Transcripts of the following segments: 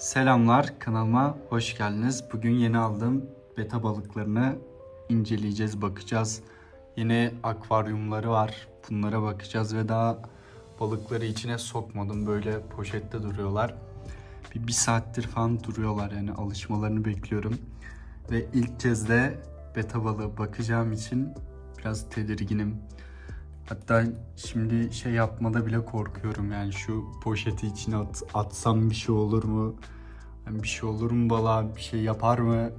Selamlar kanalıma hoş geldiniz. Bugün yeni aldığım beta balıklarını inceleyeceğiz, bakacağız. Yeni akvaryumları var. Bunlara bakacağız ve daha balıkları içine sokmadım. Böyle poşette duruyorlar. Bir, bir saattir falan duruyorlar yani alışmalarını bekliyorum. Ve ilk kez de beta balığı bakacağım için biraz tedirginim. Hatta şimdi şey yapmada bile korkuyorum yani şu poşeti içine at, atsam bir şey olur mu? Yani bir şey olur mu balığa? Bir şey yapar mı?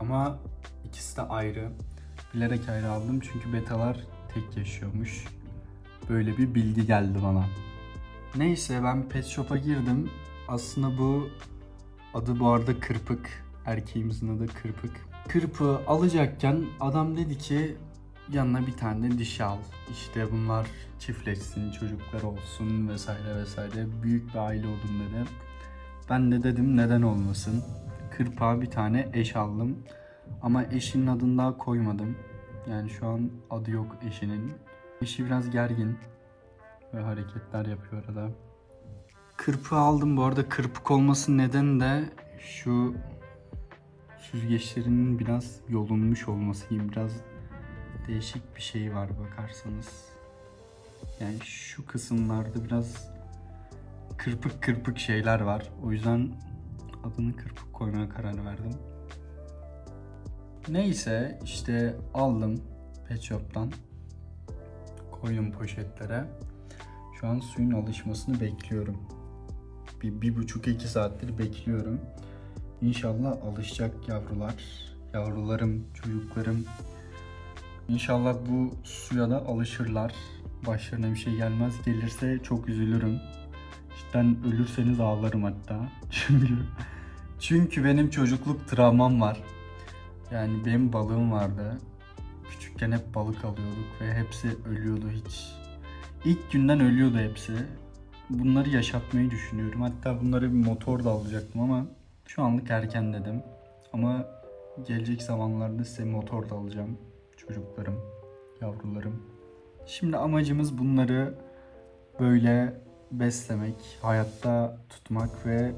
Ama ikisi de ayrı. Bilerek ayrı aldım çünkü betalar tek yaşıyormuş. Böyle bir bilgi geldi bana. Neyse ben pet shop'a girdim. Aslında bu adı bu arada Kırpık. Erkeğimizin adı Kırpık. Kırpığı alacakken adam dedi ki yanına bir tane de dişi al. İşte bunlar çiftleşsin, çocuklar olsun vesaire vesaire. Büyük bir aile olun dedi. Ben de dedim neden olmasın. Kırpağa bir tane eş aldım. Ama eşinin adını daha koymadım. Yani şu an adı yok eşinin. Eşi biraz gergin. Ve hareketler yapıyor arada. Kırpığı aldım. Bu arada kırpık olmasının nedeni de şu süzgeçlerinin biraz yolunmuş olması gibi biraz değişik bir şey var bakarsanız. Yani şu kısımlarda biraz kırpık kırpık şeyler var. O yüzden adını kırpık koymaya karar verdim. Neyse işte aldım pet shop'tan. Koydum poşetlere. Şu an suyun alışmasını bekliyorum. Bir, bir buçuk iki saattir bekliyorum. İnşallah alışacak yavrular. Yavrularım, çocuklarım. İnşallah bu suya da alışırlar. Başlarına bir şey gelmez. Gelirse çok üzülürüm. Cidden ölürseniz ağlarım hatta. Çünkü çünkü benim çocukluk travmam var. Yani benim balığım vardı. Küçükken hep balık alıyorduk ve hepsi ölüyordu hiç. İlk günden ölüyordu hepsi. Bunları yaşatmayı düşünüyorum. Hatta bunları bir motor da alacaktım ama şu anlık erken dedim. Ama gelecek zamanlarda size motor da alacağım. Çocuklarım, yavrularım. Şimdi amacımız bunları böyle beslemek, hayatta tutmak ve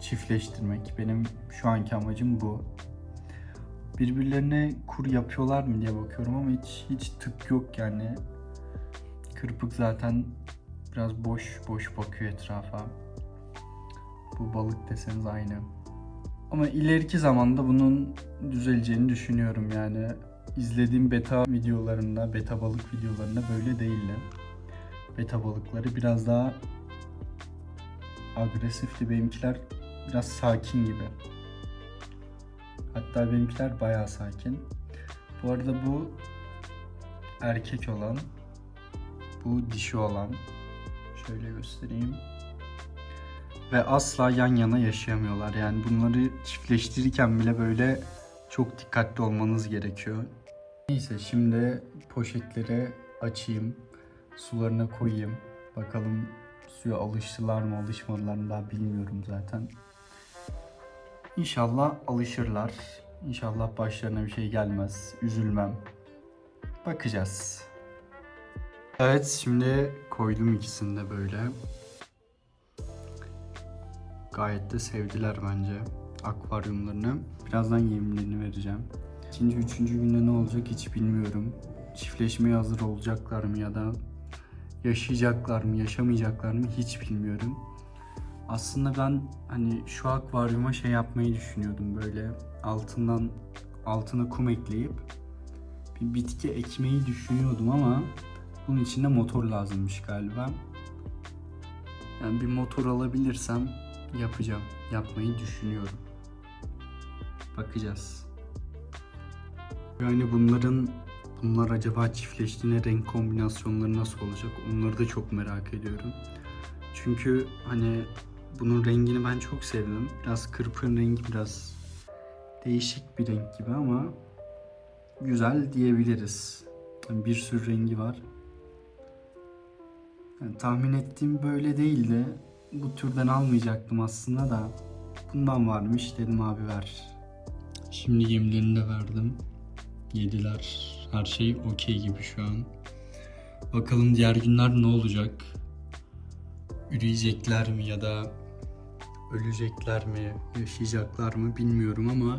çiftleştirmek. Benim şu anki amacım bu. Birbirlerine kur yapıyorlar mı diye bakıyorum ama hiç hiç tık yok yani. Kırpık zaten biraz boş boş bakıyor etrafa. Bu balık deseniz aynı. Ama ileriki zamanda bunun düzeleceğini düşünüyorum yani. İzlediğim beta videolarında, beta balık videolarında böyle değildi. Beta balıkları biraz daha agresifti. Benimkiler biraz sakin gibi. Hatta benimkiler bayağı sakin. Bu arada bu erkek olan, bu dişi olan. Şöyle göstereyim. Ve asla yan yana yaşayamıyorlar. Yani bunları çiftleştirirken bile böyle çok dikkatli olmanız gerekiyor. Neyse şimdi poşetleri açayım. Sularına koyayım. Bakalım suya alıştılar mı alışmadılar mı daha bilmiyorum zaten. İnşallah alışırlar. İnşallah başlarına bir şey gelmez. Üzülmem. Bakacağız. Evet şimdi koydum ikisini de böyle. Gayet de sevdiler bence akvaryumlarını. Birazdan yemlerini vereceğim. İkinci, üçüncü günde ne olacak hiç bilmiyorum. Çiftleşmeye hazır olacaklar mı ya da yaşayacaklar mı, yaşamayacaklar mı hiç bilmiyorum. Aslında ben hani şu akvaryuma şey yapmayı düşünüyordum böyle altından altına kum ekleyip bir bitki ekmeyi düşünüyordum ama bunun için de motor lazımmış galiba. Yani bir motor alabilirsem yapacağım. Yapmayı düşünüyorum. Bakacağız. Yani bunların bunlar acaba çiftleştiğinde renk kombinasyonları nasıl olacak? Onları da çok merak ediyorum. Çünkü hani bunun rengini ben çok sevdim. Biraz kırpın rengi biraz değişik bir renk gibi ama güzel diyebiliriz. Yani bir sürü rengi var. Yani tahmin ettiğim böyle değildi. Bu türden almayacaktım aslında da. Bundan varmış dedim abi ver. Şimdi yemlerini de verdim. Yediler. Her şey okey gibi şu an. Bakalım diğer günler ne olacak? Üreyecekler mi ya da ölecekler mi, yaşayacaklar mı bilmiyorum ama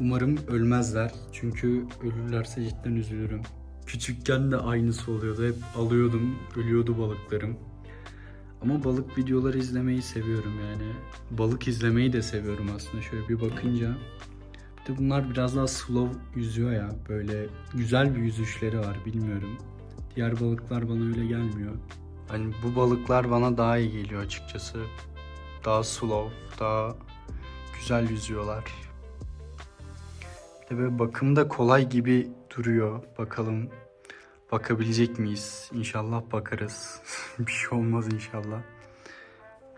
umarım ölmezler. Çünkü ölürlerse cidden üzülürüm. Küçükken de aynısı oluyordu. Hep alıyordum, ölüyordu balıklarım. Ama balık videoları izlemeyi seviyorum yani. Balık izlemeyi de seviyorum aslında şöyle bir bakınca. De bunlar biraz daha slow yüzüyor ya. Böyle güzel bir yüzüşleri var bilmiyorum. Diğer balıklar bana öyle gelmiyor. Hani bu balıklar bana daha iyi geliyor açıkçası. Daha slow, daha güzel yüzüyorlar. Bir de böyle bakım da kolay gibi duruyor. Bakalım bakabilecek miyiz? İnşallah bakarız. bir şey olmaz inşallah.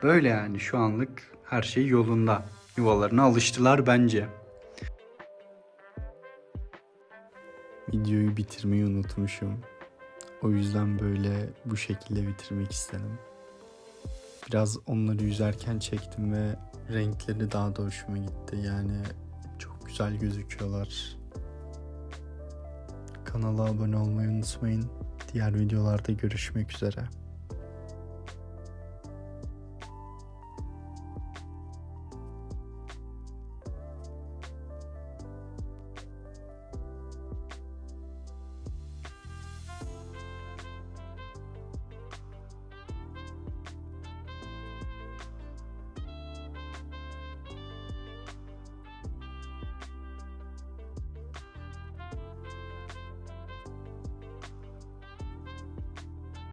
Böyle yani şu anlık her şey yolunda. Yuvalarına alıştılar bence. Videoyu bitirmeyi unutmuşum. O yüzden böyle bu şekilde bitirmek istedim. Biraz onları yüzerken çektim ve renkleri daha da hoşuma gitti. Yani çok güzel gözüküyorlar. Kanala abone olmayı unutmayın. Diğer videolarda görüşmek üzere.